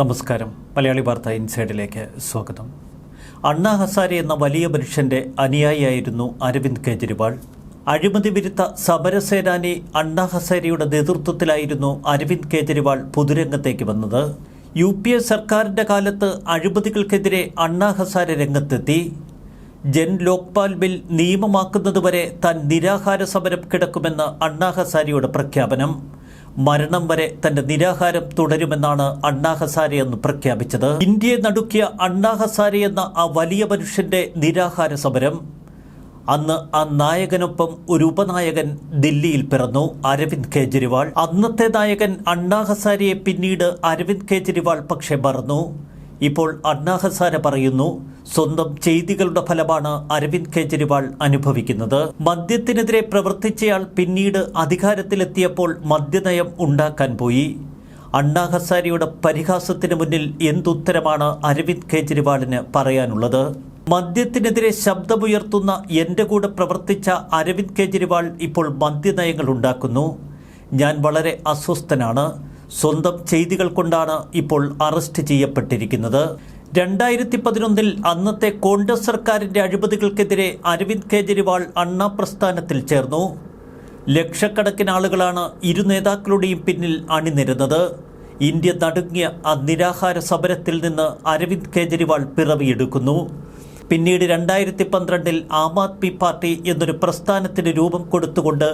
നമസ്കാരം. മലയാളി വാർത്ത ഇൻസൈഡിലേക്ക് സ്വാഗതം. അണ്ണാ ഹസാരെ എന്ന വലിയ മനുഷ്യന്റെ അനുയായിയായിരുന്നു അരവിന്ദ് കെജ്രിവാൾ. അഴിമതി വിരുദ്ധ സമരസേനാനി അണ്ണാ ഹസാരിയുടെ നേതൃത്വത്തിലായിരുന്നു അരവിന്ദ് കെജ്രിവാൾ പൊതുരംഗത്തേക്ക് വന്നത്. യു പി എ സർക്കാരിന്റെ കാലത്ത് അഴിമതികൾക്കെതിരെ അണ്ണാ ഹസാരെ രംഗത്തെത്തി. ജൻ ലോക്പാൽ ബിൽ നിയമമാക്കുന്നതുവരെ താൻ നിരാഹാര സമരം കിടക്കുമെന്ന് അണ്ണാ ഹസാരിയുടെ പ്രഖ്യാപനം. മരണം വരെ തന്റെ നിരാഹാരം തുടരുമെന്നാണ് അണ്ണാ ഹസാരെ എന്ന് പ്രഖ്യാപിച്ചത്. ഇന്ത്യയെ നടുക്കിയ അണ്ണാ ഹസാരെ എന്ന ആ വലിയ മനുഷ്യന്റെ നിരാഹാര സമരം അന്ന് ആ നായകനൊപ്പം ഒരു ഉപനായകൻ ദില്ലിയിൽ പിറന്നു അരവിന്ദ് കെജ്രിവാൾ. അന്നത്തെ നായകൻ അണ്ണാ ഹസാരിയെ പിന്നീട് അരവിന്ദ് കെജ്രിവാൾ പക്ഷെ മറന്നു. ഇപ്പോൾ അണ്ണാ ഹസാര പറയുന്നു സ്വന്തം ചെയ്തികളുടെ ഫലമാണ് അരവിന്ദ് കെജ്രിവാൾ അനുഭവിക്കുന്നത്. മദ്യത്തിനെതിരെ പ്രവർത്തിച്ചയാൾ പിന്നീട് അധികാരത്തിലെത്തിയപ്പോൾ മദ്യനയം ഉണ്ടാക്കാൻ പോയി. അണ്ണാ ഹസാരിയുടെ പരിഹാസത്തിന് മുന്നിൽ എന്തുത്തരമാണ് അരവിന്ദ് കെജ്രിവാളിന് പറയാനുള്ളത്? മദ്യത്തിനെതിരെ ശബ്ദമുയർത്തുന്ന എന്റെ കൂടെ പ്രവർത്തിച്ച അരവിന്ദ് കെജ്രിവാൾ ഇപ്പോൾ മദ്യനയങ്ങൾ ഉണ്ടാക്കുന്നു. ഞാൻ വളരെ അസ്വസ്ഥനാണ്. സ്വന്തം ചെയ്തികൾ കൊണ്ടാണ് ഇപ്പോൾ അറസ്റ്റ് ചെയ്യപ്പെട്ടിരിക്കുന്നത്. രണ്ടായിരത്തി പതിനൊന്നിൽ അന്നത്തെ കോൺഗ്രസ് സർക്കാരിന്റെ അഴിമതികൾക്കെതിരെ അരവിന്ദ് കെജ്രിവാൾ അണ്ണാ പ്രസ്ഥാനത്തിൽ ചേർന്നു. ലക്ഷക്കണക്കിന് ആളുകളാണ് ഇരു നേതാക്കളുടെയും പിന്നിൽ അണിനിരുന്നത്. ഇന്ത്യ നടുങ്ങിയ നിരാഹാര സമരത്തിൽ നിന്ന് അരവിന്ദ് കെജ്രിവാൾ പിറവിയെടുക്കുന്നു. പിന്നീട് രണ്ടായിരത്തി പന്ത്രണ്ടിൽ ആം ആദ്മി പാർട്ടി എന്നൊരു പ്രസ്ഥാനത്തിന് രൂപം കൊടുത്തുകൊണ്ട്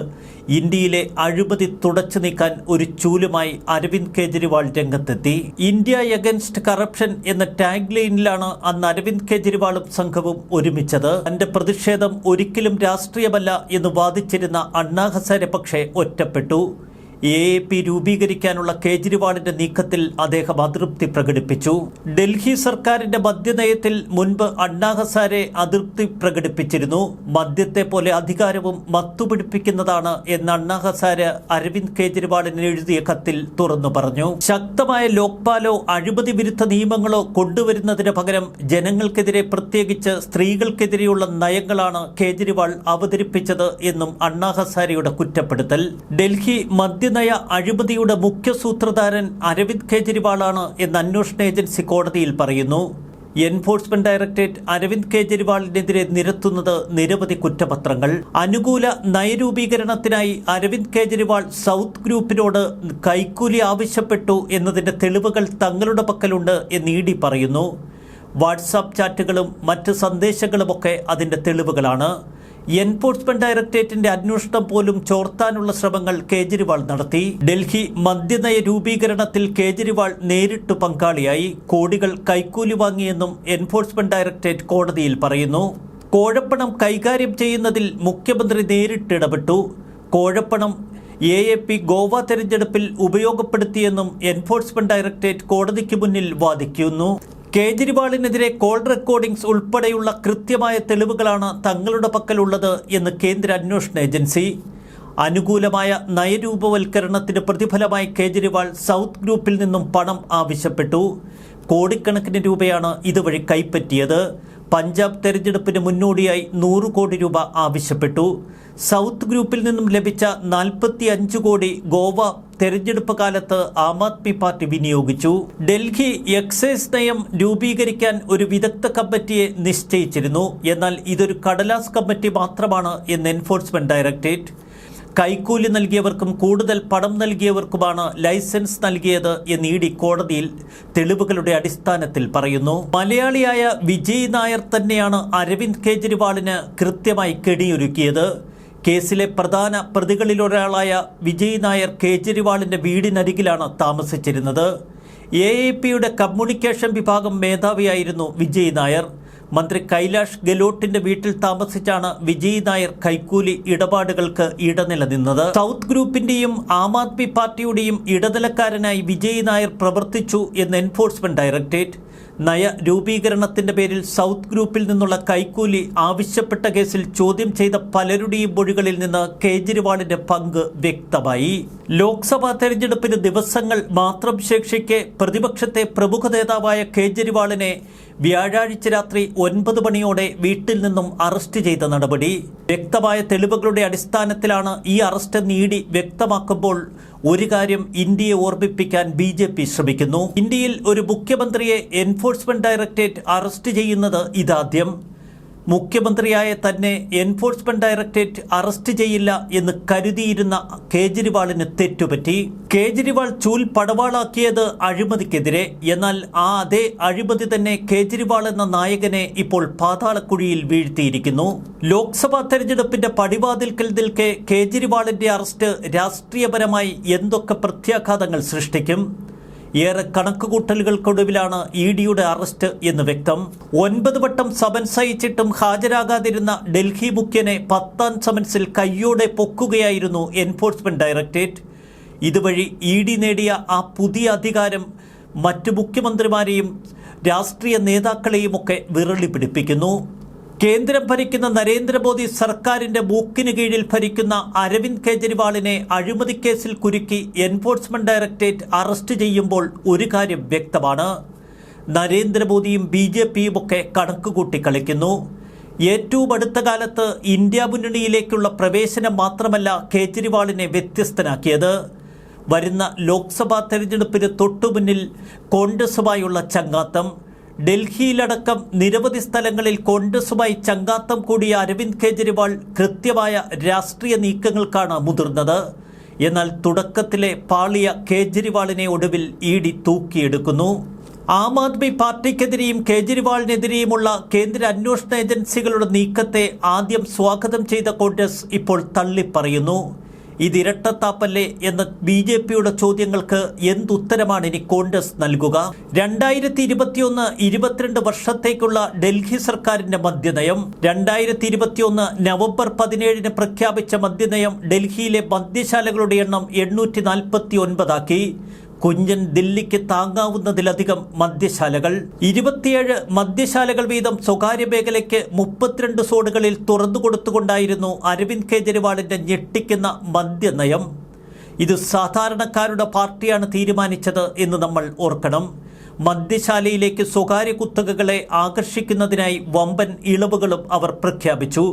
ഇന്ത്യയിലെ അഴിമതി തുടച്ചു നീക്കാൻ ഒരു ചൂലുമായി അരവിന്ദ് കെജ്രിവാൾ രംഗത്തെത്തി. ഇന്ത്യ എഗൻസ്റ്റ് കറപ്ഷൻ എന്ന ടാഗ് ലൈനിലാണ് അന്ന് അരവിന്ദ് കെജ്രിവാളും സംഘവും ഒരുമിച്ചത്. തന്റെ പ്രതിഷേധം ഒരിക്കലും രാഷ്ട്രീയമല്ല എന്ന് വാദിച്ചിരുന്ന അണ്ണാ ഹസാരെ പക്ഷേ ഒറ്റപ്പെട്ടു. എ എ പി രൂപീകരിക്കാനുള്ള കേജ്രിവാളിന്റെ നീക്കത്തിൽ അദ്ദേഹം അതൃപ്തി പ്രകടിപ്പിച്ചു. ഡൽഹി സർക്കാരിന്റെ മദ്യനയത്തിൽ മുൻപ് അണ്ണാഹസാരെ അതൃപ്തി പ്രകടിപ്പിച്ചിരുന്നു. മദ്യത്തെ പോലെ അധികാരവും മത്തുപിടിപ്പിക്കുന്നതാണ് എന്ന് അണ്ണാഹസാര് അരവിന്ദ് കേജ്രിവാളിന് എഴുതിയ കത്തിൽ തുറന്നു പറഞ്ഞു. ശക്തമായ ലോക്പാലോ അഴിമതി വിരുദ്ധ നിയമങ്ങളോ കൊണ്ടുവരുന്നതിന് പകരം ജനങ്ങൾക്കെതിരെ പ്രത്യേകിച്ച് സ്ത്രീകൾക്കെതിരെയുള്ള നയങ്ങളാണ് കേജ്രിവാൾ അവതരിപ്പിച്ചത് എന്നും അണ്ണാഹസാരയുടെ കുറ്റപ്പെടുത്തൽ. ഡൽഹി മദ്യനയ അഴിമതിയുടെ മുഖ്യ സൂത്രധാരൻ അരവിന്ദ് കെജ്രിവാളാണ് എന്ന് അന്വേഷണ ഏജൻസി കോടതിയിൽ പറയുന്നു. എൻഫോഴ്സ്മെന്റ് ഡയറക്ടറേറ്റ് അരവിന്ദ് കെജ്രിവാളിനെതിരെ നിരത്തുന്നത് നിരവധി കുറ്റപത്രങ്ങൾ. അനുകൂല നയരൂപീകരണത്തിനായി അരവിന്ദ് കെജ്രിവാൾ സൗത്ത് ഗ്രൂപ്പിനോട് കൈക്കൂലി ആവശ്യപ്പെട്ടു എന്നതിന്റെ തെളിവുകൾ തങ്ങളുടെ പക്കലുണ്ട് എന്ന് ഇ ഡി പറയുന്നു. വാട്സാപ്പ് ചാറ്റുകളും മറ്റ് സന്ദേശങ്ങളുമൊക്കെ അതിന്റെ തെളിവുകളാണ്. എൻഫോഴ്സ്മെന്റ് ഡയറക്ടറേറ്റിന്റെ അന്വേഷണം പോലും ചോർത്താനുള്ള ശ്രമങ്ങൾ കേജ്രിവാൾ നടത്തി. ഡൽഹി മദ്യനയ രൂപീകരണത്തിൽ കേജ്രിവാൾ നേരിട്ട് പങ്കാളിയായി. കോടികൾ കൈക്കൂലി വാങ്ങിയെന്നും എൻഫോഴ്സ്മെന്റ് ഡയറക്ടറേറ്റ് കോടതിയിൽ പറയുന്നു. കോഴപ്പണം കൈകാര്യം ചെയ്യുന്നതിൽ മുഖ്യമന്ത്രി നേരിട്ട് ഇടപെട്ടു. കോഴപ്പണം എ എ പി ഗോവ തെരഞ്ഞെടുപ്പിൽ ഉപയോഗപ്പെടുത്തിയെന്നും എൻഫോഴ്സ്മെന്റ് ഡയറക്ടറേറ്റ് കോടതിക്ക് മുന്നിൽ വാദിക്കുന്നു. കേജ്രിവാളിനെതിരെ കോൾ റെക്കോർഡിംഗ്സ് ഉൾപ്പെടെയുള്ള കൃത്യമായ തെളിവുകളാണ് തങ്ങളുടെ പക്കലുള്ളത് എന്ന് കേന്ദ്ര അന്വേഷണ ഏജൻസി. അനുകൂലമായ നയരൂപവൽക്കരണത്തിന് പ്രതിഫലമായി കേജ്രിവാൾ സൗത്ത് ഗ്രൂപ്പിൽ നിന്നും പണം ആവശ്യപ്പെട്ടു. കോടിക്കണക്കിന് രൂപയാണ് ഇതുവഴി കൈപ്പറ്റിയത്. പഞ്ചാബ് തെരഞ്ഞെടുപ്പിന് മുന്നോടിയായി നൂറ് കോടി രൂപ ആവശ്യപ്പെട്ടു. സൗത്ത് ഗ്രൂപ്പിൽ നിന്നും ലഭിച്ച നാൽപ്പത്തി കോടി ഗോവ തെരഞ്ഞെടുപ്പ് കാലത്ത് ആം ആദ്മി പാർട്ടി വിനിയോഗിച്ചു. ഡൽഹി എക്സൈസ് നയം രൂപീകരിക്കാൻ ഒരു വിദഗ്ധ കമ്മിറ്റിയെ നിശ്ചയിച്ചിരുന്നു. എന്നാൽ ഇതൊരു കടലാസ് കമ്മിറ്റി മാത്രമാണ് എന്ന് എൻഫോഴ്സ്മെന്റ് ഡയറക്ടറേറ്റ്. കൈക്കൂലി നൽകിയവർക്കും കൂടുതൽ പണം നൽകിയവർക്കുമാണ് ലൈസൻസ് നൽകിയത് എന്ന് ഇ ഡി കോടതിയിൽ തെളിവുകളുടെ അടിസ്ഥാനത്തിൽ പറയുന്നു. മലയാളിയായ വിജയ് നായർ തന്നെയാണ് അരവിന്ദ് കെജ്രിവാളിന് കൃത്യമായി കെടിയൊരുക്കിയത്. കേസിലെ പ്രധാന പ്രതികളിലൊരാളായ വിജയ് നായർ കേജ്രിവാളിന്റെ വീടിനരികിലാണ് താമസിച്ചിരുന്നത്. എ എ പിയുടെ കമ്മ്യൂണിക്കേഷൻ വിഭാഗം മേധാവിയായിരുന്നു വിജയ് നായർ. മന്ത്രി കൈലാഷ് ഗെലോട്ടിന്റെ വീട്ടിൽ താമസിച്ചാണ് വിജയ് നായർ കൈക്കൂലി ഇടപാടുകൾക്ക് ഇടനിലനിന്നത്. സൗത്ത് ഗ്രൂപ്പിന്റെയും ആം ആദ്മി പാർട്ടിയുടെയും ഇടനിലക്കാരനായി വിജയ് നായർ പ്രവർത്തിച്ചു എന്ന് എൻഫോഴ്സ്മെന്റ് ഡയറക്ടറേറ്റ്. നയ രൂപീകരണത്തിന്റെ പേരിൽ സൗത്ത് ഗ്രൂപ്പിൽ നിന്നുള്ള കൈക്കൂലി ആവശ്യപ്പെട്ട കേസിൽ ചോദ്യം ചെയ്ത പലരുടെയും മൊഴികളിൽ നിന്ന് കേജ്രിവാളിന്റെ പങ്ക് വ്യക്തമായി. ലോക്സഭാ തെരഞ്ഞെടുപ്പിന് ദിവസങ്ങൾ മാത്രം ശേഷിക്കെ പ്രതിപക്ഷത്തെ പ്രമുഖ നേതാവായ കേജ്രിവാളിനെ വ്യാഴാഴ്ച രാത്രി ഒൻപത് മണിയോടെ വീട്ടിൽ നിന്നും അറസ്റ്റ് ചെയ്ത നടപടി. വ്യക്തമായ തെളിവുകളുടെ അടിസ്ഥാനത്തിലാണ് ഈ അറസ്റ്റ് നീടി വ്യക്തമാക്കുമ്പോൾ ഒരു കാര്യം ഇന്ത്യയെ ഓർമ്മിപ്പിക്കാൻ ബി ജെ പി ശ്രമിക്കുന്നു. ഇന്ത്യയിൽ ഒരു മുഖ്യമന്ത്രിയെ എൻഫോഴ്സ്മെന്റ് ഡയറക്ടറേറ്റ് അറസ്റ്റ് ചെയ്യുന്നത് ഇതാദ്യം. മുഖ്യമന്ത്രിയായ തന്നെ എൻഫോഴ്സ്മെന്റ് ഡയറക്ടറേറ്റ് അറസ്റ്റ് ചെയ്യില്ല എന്ന് കരുതിയിരുന്ന കേജ്രിവാളിന് തെറ്റുപറ്റി. കേജ്രിവാൾ ചൂൽ പടവാളാക്കിയത് അഴിമതിക്കെതിരെ. എന്നാൽ ആ അതേ അഴിമതി തന്നെ കേജ്രിവാൾ എന്ന നായകനെ ഇപ്പോൾ പാതാളക്കുഴിയിൽ വീഴ്ത്തിയിരിക്കുന്നു. ലോക്സഭാ തെരഞ്ഞെടുപ്പിന്റെ പടിവാതിൽക്കൽ നിൽക്കെ കേജ്രിവാളിന്റെ അറസ്റ്റ് രാഷ്ട്രീയപരമായി എന്തൊക്കെ പ്രത്യാഘാതങ്ങൾ സൃഷ്ടിക്കും? ഏറെ കണക്കുകൂട്ടലുകൾക്കൊടുവിലാണ് ഇ ഡിയുടെ അറസ്റ്റ് എന്ന് വ്യക്തം. ഒൻപത് വട്ടം സമൻസ് അയച്ചിട്ടും ഹാജരാകാതിരുന്ന ഡൽഹി മുഖ്യനെ പത്താം സമൻസിൽ കയ്യോടെ പൊക്കുകയായിരുന്നു എൻഫോഴ്സ്മെന്റ് ഡയറക്ടറേറ്റ്. ഇതുവഴി ഇ ഡി നേടിയ ആ പുതിയ അധികാരം മറ്റു മുഖ്യമന്ത്രിമാരെയും രാഷ്ട്രീയ നേതാക്കളെയുമൊക്കെ വിരളി പിടിപ്പിക്കുന്നു കേന്ദ്രം ഭരിക്കുന്ന നരേന്ദ്രമോദി സർക്കാരിന്റെ മൂക്കിന് കീഴിൽ ഭരിക്കുന്ന അരവിന്ദ് കെജ്രിവാളിനെ അഴിമതിക്കേസിൽ കുരുക്കി എൻഫോഴ്സ്മെന്റ് ഡയറക്ടറേറ്റ് അറസ്റ്റ് ചെയ്യുമ്പോൾ ഒരു കാര്യം വ്യക്തമാണ്. നരേന്ദ്രമോദിയും ബി ജെ പിയും ഒക്കെ കണക്കുകൂട്ടി കളിക്കുന്നു. ഏറ്റവും അടുത്ത കാലത്ത് ഇന്ത്യ മുന്നണിയിലേക്കുള്ള പ്രവേശനം മാത്രമല്ല കേജ്രിവാളിനെ വ്യത്യസ്തനാക്കിയത്. വരുന്ന ലോക്സഭാ തെരഞ്ഞെടുപ്പിന് തൊട്ടുമുന്നിൽ കോൺഗ്രസുമായുള്ള ചങ്ങാത്തം ഡൽഹിയിലടക്കം നിരവധി സ്ഥലങ്ങളിൽ കോൺഗ്രസുമായി ചങ്കാത്തം കൂടിയ അരവിന്ദ് കെജ്രിവാൾ കൃത്യമായ രാഷ്ട്രീയ നീക്കങ്ങൾക്കാണ് മുതിർന്നത്. എന്നാൽ തുടക്കത്തിലെ പാളിയ കേജ്രിവാളിനെ ഒടുവിൽ ഇ ഡി തൂക്കിയെടുക്കുന്നു. ആം ആദ്മി പാർട്ടിക്കെതിരെയും കേജ്രിവാളിനെതിരെയുമുള്ള കേന്ദ്ര അന്വേഷണ ഏജൻസികളുടെ നീക്കത്തെ ആദ്യം സ്വാഗതം ചെയ്ത കോൺഗ്രസ് ഇപ്പോൾ തള്ളിപ്പറയുന്നു. ഇത് ഇരട്ടത്താപ്പല്ലേ എന്ന ബി ജെ പിയുടെ ചോദ്യങ്ങൾക്ക് എന്തുത്തരമാണ് ഇനി കോൺഗ്രസ് നൽകുക? രണ്ടായിരത്തി ഇരുപത്തിയൊന്ന് ഇരുപത്തിരണ്ട് വർഷത്തേക്കുള്ള ഡൽഹി സർക്കാരിന്റെ മദ്യനയം രണ്ടായിരത്തി ഇരുപത്തിയൊന്ന് നവംബർ പതിനേഴിന് പ്രഖ്യാപിച്ച മദ്യനയം ഡൽഹിയിലെ മദ്യശാലകളുടെ എണ്ണം എണ്ണൂറ്റി നാൽപ്പത്തി ഒൻപതാക്കി കുഞ്ഞൻ ദില്ലിക്ക് താങ്ങാവുന്നതിലധികം മദ്യശാലകൾ. ഇരുപത്തിയേഴ് മദ്യശാലകൾ വീതം സ്വകാര്യ മേഖലയ്ക്ക് മുപ്പത്തിരണ്ട് സോണുകളിൽ തുറന്നുകൊടുത്തുകൊണ്ടായിരുന്നു അരവിന്ദ് കെജ്രിവാളിന്റെ ഞെട്ടിക്കുന്ന മദ്യനയം. ഇത് സാധാരണക്കാരുടെ പാർട്ടിയാണ് തീരുമാനിച്ചത് എന്ന് നമ്മൾ ഓർക്കണം. മദ്യശാലയിലേക്ക് സ്വകാര്യ കുത്തകകളെ ആകർഷിക്കുന്നതിനായി വമ്പൻ ഇളവുകളും അവർ പ്രഖ്യാപിച്ചു.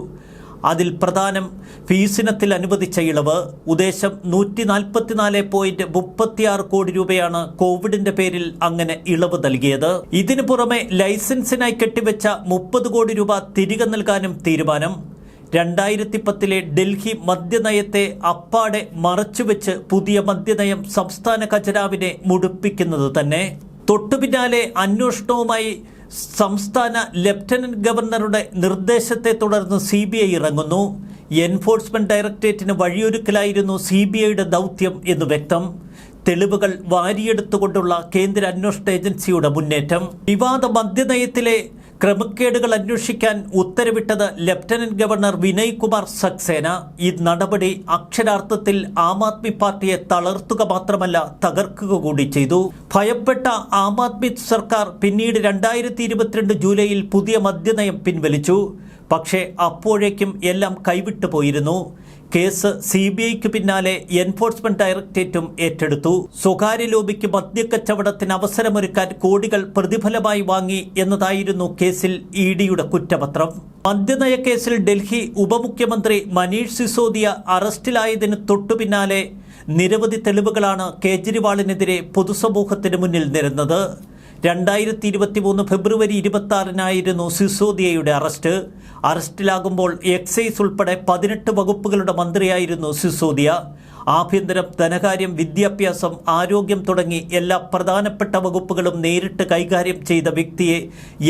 അതിൽ പ്രധാനം ഫീസിനത്തിൽ അനുവദിച്ച ഇളവ് ഉദ്ദേശം നൂറ്റി നാൽപ്പത്തിനാല് പോയിന്റ് മുപ്പത്തിയാറ് കോടി രൂപയാണ് കോവിഡിന്റെ പേരിൽ അങ്ങനെ ഇളവ് നൽകിയത്. ഇതിനു പുറമെ ലൈസൻസിനായി കെട്ടിവെച്ച മുപ്പത് കോടി രൂപ തിരികെ നൽകാനും തീരുമാനം. രണ്ടായിരത്തി പത്തിലെ ഡൽഹി മദ്യനയത്തെ അപ്പാടെ മറച്ചുവെച്ച് പുതിയ മദ്യനയം സംസ്ഥാന ഖജനാവിനെ മുടിപ്പിക്കുന്നത് തന്നെ. തൊട്ടുപിന്നാലെ അന്വേഷണവുമായി സംസ്ഥാന ലഫ്റ്റനന്റ് ഗവർണറുടെ നിർദ്ദേശത്തെ തുടർന്ന് സി ഇറങ്ങുന്നു. എൻഫോഴ്സ്മെന്റ് ഡയറക്ടറേറ്റിന് വഴിയൊരുക്കലായിരുന്നു സി ബി ഐയുടെ ദൗത്യം എന്ന് വ്യക്തം. തെളിവുകൾ വാരിയെടുത്തുകൊണ്ടുള്ള കേന്ദ്ര അന്വേഷണ ഏജൻസിയുടെ മുന്നേറ്റം. വിവാദ മദ്യനയത്തിലെ ക്രമക്കേടുകൾ അന്വേഷിക്കാൻ ഉത്തരവിട്ടത് ലഫ്റ്റനന്റ് ഗവർണർ വിനയ് കുമാർ സക്സേന. ഈ നടപടി അക്ഷരാർത്ഥത്തിൽ ആം ആദ്മി പാർട്ടിയെ തളർത്തുക മാത്രമല്ല തകർക്കുക കൂടി ചെയ്തു. ഭയപ്പെട്ട ആം ആദ്മി സർക്കാർ പിന്നീട് രണ്ടായിരത്തി ഇരുപത്തിരണ്ട് ജൂലൈയിൽ പുതിയ മദ്യനയം പിൻവലിച്ചു. പക്ഷേ അപ്പോഴേക്കും എല്ലാം കൈവിട്ടു പോയിരുന്നു. കേസ് സി ബി ഐക്ക് പിന്നാലെ എൻഫോഴ്സ്മെന്റ് ഡയറക്ടറേറ്റും ഏറ്റെടുത്തു. സ്വകാര്യ ലോബിക്ക് മദ്യക്കച്ചവടത്തിന് അവസരമൊരുക്കാൻ കോടികൾ പ്രതിഫലമായി വാങ്ങി എന്നതായിരുന്നു കേസിൽ ഇ ഡിയുടെ കുറ്റപത്രം. മദ്യനയ കേസിൽ ഡൽഹി ഉപമുഖ്യമന്ത്രി മനീഷ് സിസോദിയ അറസ്റ്റിലായതിന് തൊട്ടുപിന്നാലെ നിരവധി തെളിവുകളാണ് കേജ്രിവാളിനെതിരെ പൊതുസമൂഹത്തിന് മുന്നിൽ നിരന്നത്. രണ്ടായിരത്തി ഇരുപത്തി മൂന്ന് ഫെബ്രുവരി ഇരുപത്തി ആറിനായിരുന്നു സിസോദിയയുടെ അറസ്റ്റ്. അറസ്റ്റിലാകുമ്പോൾ എക്സൈസ് ഉൾപ്പെടെ പതിനെട്ട് വകുപ്പുകളുടെ മന്ത്രിയായിരുന്നു സിസോദിയ. ആഭ്യന്തരം ധനകാര്യം വിദ്യാഭ്യാസം ആരോഗ്യം തുടങ്ങി എല്ലാ പ്രധാനപ്പെട്ട വകുപ്പുകളും നേരിട്ട് കൈകാര്യം ചെയ്ത വ്യക്തിയെ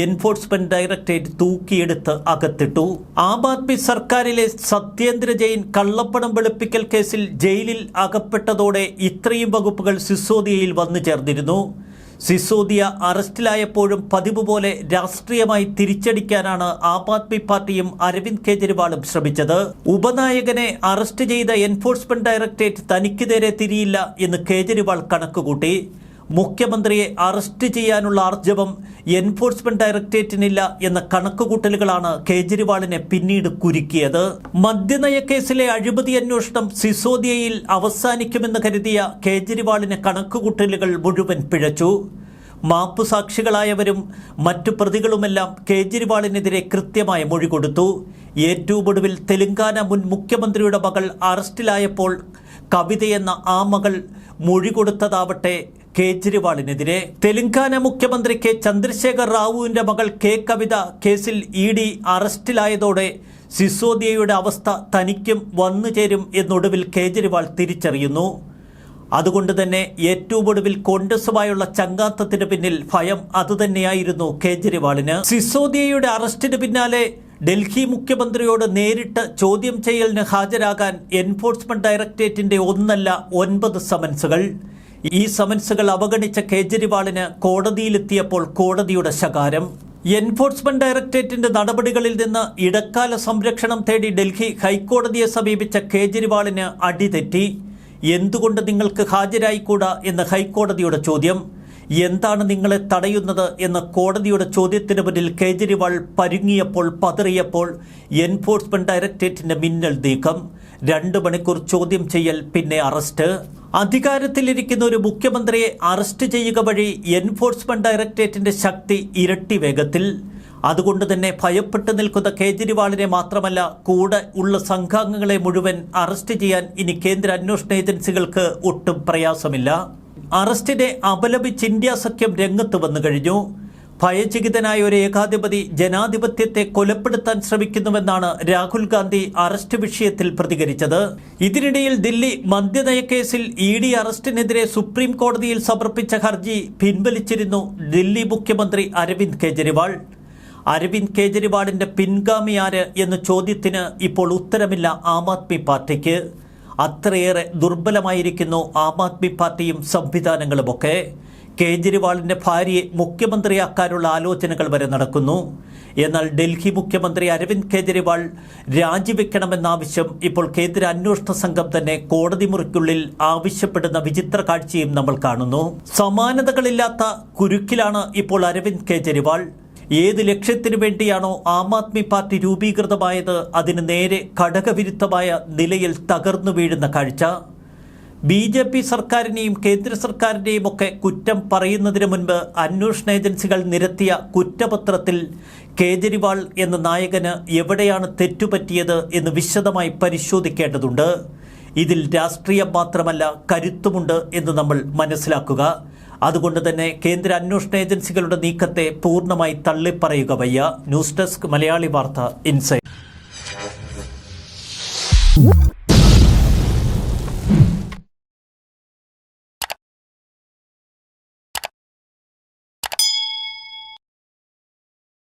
എൻഫോഴ്സ്മെന്റ് ഡയറക്ടറേറ്റ് തൂക്കിയെടുത്ത് അകത്തിട്ടു. ആം ആദ്മി സർക്കാരിലെ സത്യേന്ദ്ര ജെയിൻ കള്ളപ്പണം വെളുപ്പിക്കൽ കേസിൽ ജയിലിൽ അകപ്പെട്ടതോടെ ഇത്രയും വകുപ്പുകൾ സിസോദിയയിൽ വന്നു ചേർന്നിരുന്നു. സിസോദിയ അറസ്റ്റിലായപ്പോഴും പതിവ് പോലെ രാഷ്ട്രീയമായി തിരിച്ചടിക്കാനാണ് ആം ആദ്മി പാർട്ടിയും അരവിന്ദ് കെജ്രിവാളും ശ്രമിച്ചത്. ഉപനായകനെ അറസ്റ്റ് ചെയ്ത എൻഫോഴ്സ്മെന്റ് ഡയറക്ടറേറ്റ് തനിക്ക് നേരെ തിരിയില്ല എന്ന് കേജ്രിവാൾ കണക്കുകൂട്ടി. മുഖ്യമന്ത്രിയെ അറസ്റ്റ് ചെയ്യാനുള്ള ആർജവം എൻഫോഴ്സ്മെന്റ് ഡയറക്ടറേറ്റിനില്ല എന്ന കണക്കുകൂട്ടലുകളാണ് കേജ്രിവാളിനെ പിന്നീട് കുരുക്കിയത്. മദ്യനയ കേസിലെ അഴിമതി അന്വേഷണം സിസോദിയയിൽ അവസാനിക്കുമെന്ന് കരുതിയ കേജ്രിവാളിന് കണക്കുകൂട്ടലുകൾ മുഴുവൻ പിഴച്ചു. മാപ്പുസാക്ഷികളായവരും മറ്റു പ്രതികളുമെല്ലാം കേജ്രിവാളിനെതിരെ കൃത്യമായ മൊഴി കൊടുത്തു. ഏറ്റവും ഒടുവിൽ തെലങ്കാന മുൻ മുഖ്യമന്ത്രിയുടെ മകൾ അറസ്റ്റിലായപ്പോൾ കവിതയെന്ന ആ മകൾ മൊഴി കൊടുത്തതാവട്ടെ കേജ്രിവാളിനെതിരെ തെലങ്കാന മുഖ്യമന്ത്രി കെ ചന്ദ്രശേഖർ റാവുവിന്റെ മകൾ കെ കവിത കേസിൽ ഇ ഡി അറസ്റ്റിലായതോടെ സിസോദിയയുടെ അവസ്ഥ തനിക്കും വന്നു ചേരും എന്നൊടുവിൽ കേജ്രിവാൾ തിരിച്ചറിയുന്നു. അതുകൊണ്ട് തന്നെ ഏറ്റവും ഒടുവിൽ കോൺഗ്രസുമായുള്ള ചങ്കാത്തത്തിന് പിന്നിൽ ഭയം അതുതന്നെയായിരുന്നു കേജ്രിവാളിന്. സിസോദിയയുടെ അറസ്റ്റിന് പിന്നാലെ ഡൽഹി മുഖ്യമന്ത്രിയോട് നേരിട്ട് ചോദ്യം ചെയ്യലിന് ഹാജരാകാൻ എൻഫോഴ്സ്മെന്റ് ഡയറക്ടറേറ്റിന്റെ ഒന്നല്ല ഒൻപത് സമൻസുകൾ. ഈ സമൻസുകൾ അവഗണിച്ച കേജ്രിവാളിന് കോടതിയിലെത്തിയപ്പോൾ കോടതിയുടെ ശകാരം. എൻഫോഴ്സ്മെന്റ് ഡയറക്ടറേറ്റിന്റെ നടപടികളിൽ നിന്ന് ഇടക്കാല സംരക്ഷണം തേടി ഡൽഹി ഹൈക്കോടതിയെ സമീപിച്ച കേജ്രിവാളിന് അടിതെറ്റി. എന്തുകൊണ്ട് നിങ്ങൾക്ക് ഹാജരായിക്കൂടാ എന്ന് ഹൈക്കോടതിയുടെ ചോദ്യം. എന്താണ് നിങ്ങളെ തടയുന്നത് എന്ന കോടതിയുടെ ചോദ്യത്തിന് മുന്നിൽ കേജ്രിവാൾ പരുങ്ങിയപ്പോൾ പതറിയപ്പോൾ എൻഫോഴ്സ്മെന്റ് ഡയറക്ടറേറ്റിന്റെ മിന്നൽ നീക്കം. രണ്ട് മണിക്കൂർ ചോദ്യം ചെയ്യൽ പിന്നെ അറസ്റ്റ്. അധികാരത്തിലിരിക്കുന്ന ഒരു മുഖ്യമന്ത്രിയെ അറസ്റ്റ് ചെയ്യുക വഴി എൻഫോഴ്സ്മെന്റ് ഡയറക്ടറേറ്റിന്റെ ശക്തി ഇരട്ടി വേഗത്തിൽ. അതുകൊണ്ട് തന്നെ ഭയപ്പെട്ടു നിൽക്കുന്ന കേജ്രിവാളിനെ മാത്രമല്ല കൂടെ ഉള്ള സംഘാംഗങ്ങളെ മുഴുവൻ അറസ്റ്റ് ചെയ്യാൻ ഇനി കേന്ദ്ര അന്വേഷണ ഏജൻസികൾക്ക് ഒട്ടും പ്രയാസമില്ല. അറസ്റ്റിനെ അപലപിച്ച് ഇന്ത്യ സഖ്യം രംഗത്ത് വന്നു കഴിഞ്ഞു. ഭയചകിതനായ ഒരു ഏകാധിപതി ജനാധിപത്യത്തെ കൊലപ്പെടുത്താൻ ശ്രമിക്കുന്നുവെന്നാണ് രാഹുൽ ഗാന്ധി അറസ്റ്റ് വിഷയത്തിൽ പ്രതികരിച്ചത്. ഇതിനിടയിൽ ദില്ലി മദ്യനയ കേസിൽ ഇ ഡി അറസ്റ്റിനെതിരെ സുപ്രീം കോടതിയിൽ സമർപ്പിച്ച ഹർജി പിൻവലിച്ചിരുന്നു ദില്ലി മുഖ്യമന്ത്രി അരവിന്ദ് കെജ്രിവാൾ. അരവിന്ദ് കെജ്രിവാളിന്റെ പിൻഗാമി ആര് എന്ന ചോദ്യത്തിന് ഇപ്പോൾ ഉത്തരമില്ല ആം ആദ്മി പാർട്ടിക്ക്. അത്രയേറെ ദുർബലമായിരിക്കുന്നു ആം ആദ്മി പാർട്ടിയും സംവിധാനങ്ങളുമൊക്കെ. കേജ്രിവാളിന്റെ ഭാര്യയെ മുഖ്യമന്ത്രിയാക്കാനുള്ള ആലോചനകൾ വരെ നടക്കുന്നു. എന്നാൽ ഡൽഹി മുഖ്യമന്ത്രി അരവിന്ദ് കെജ്രിവാൾ രാജിവെക്കണമെന്നാവശ്യം ഇപ്പോൾ കേന്ദ്ര അന്വേഷണ സംഘം തന്നെ കോടതി മുറിക്കുള്ളിൽ ആവശ്യപ്പെടുന്ന വിചിത്ര കാഴ്ചയും നമ്മൾ കാണുന്നു. സമാനതകളില്ലാത്ത കുരുക്കിലാണ് ഇപ്പോൾ അരവിന്ദ് കേജ്രിവാൾ. ഏത് ലക്ഷ്യത്തിനു വേണ്ടിയാണോ ആം ആദ്മി പാർട്ടി രൂപീകൃതമായത് അതിന് നേരെ ഘടകവിരുദ്ധമായ നിലയിൽ തകർന്നു വീഴുന്ന കാഴ്ച. ബി ജെ പി സർക്കാരിനെയും കേന്ദ്ര സർക്കാരിനെയും ഒക്കെ കുറ്റം പറയുന്നതിന് മുൻപ് അന്വേഷണ ഏജൻസികൾ നിരത്തിയ കുറ്റപത്രത്തിൽ കേജ്രിവാൾ എന്ന നായകന് എവിടെയാണ് തെറ്റുപറ്റിയത് എന്ന് വിശദമായി പരിശോധിക്കേണ്ടതുണ്ട്. ഇതിൽ രാഷ്ട്രീയം മാത്രമല്ല കരുത്തുമുണ്ട് എന്ന് നമ്മൾ മനസ്സിലാക്കുക. അതുകൊണ്ട് തന്നെ കേന്ദ്ര അന്വേഷണ ഏജൻസികളുടെ നീക്കത്തെ പൂർണമായി തള്ളിപ്പറയുക വയ്യ. ന്യൂസ് ഡെസ്ക് മലയാളി വാർത്ത ഇൻസൈറ്റ്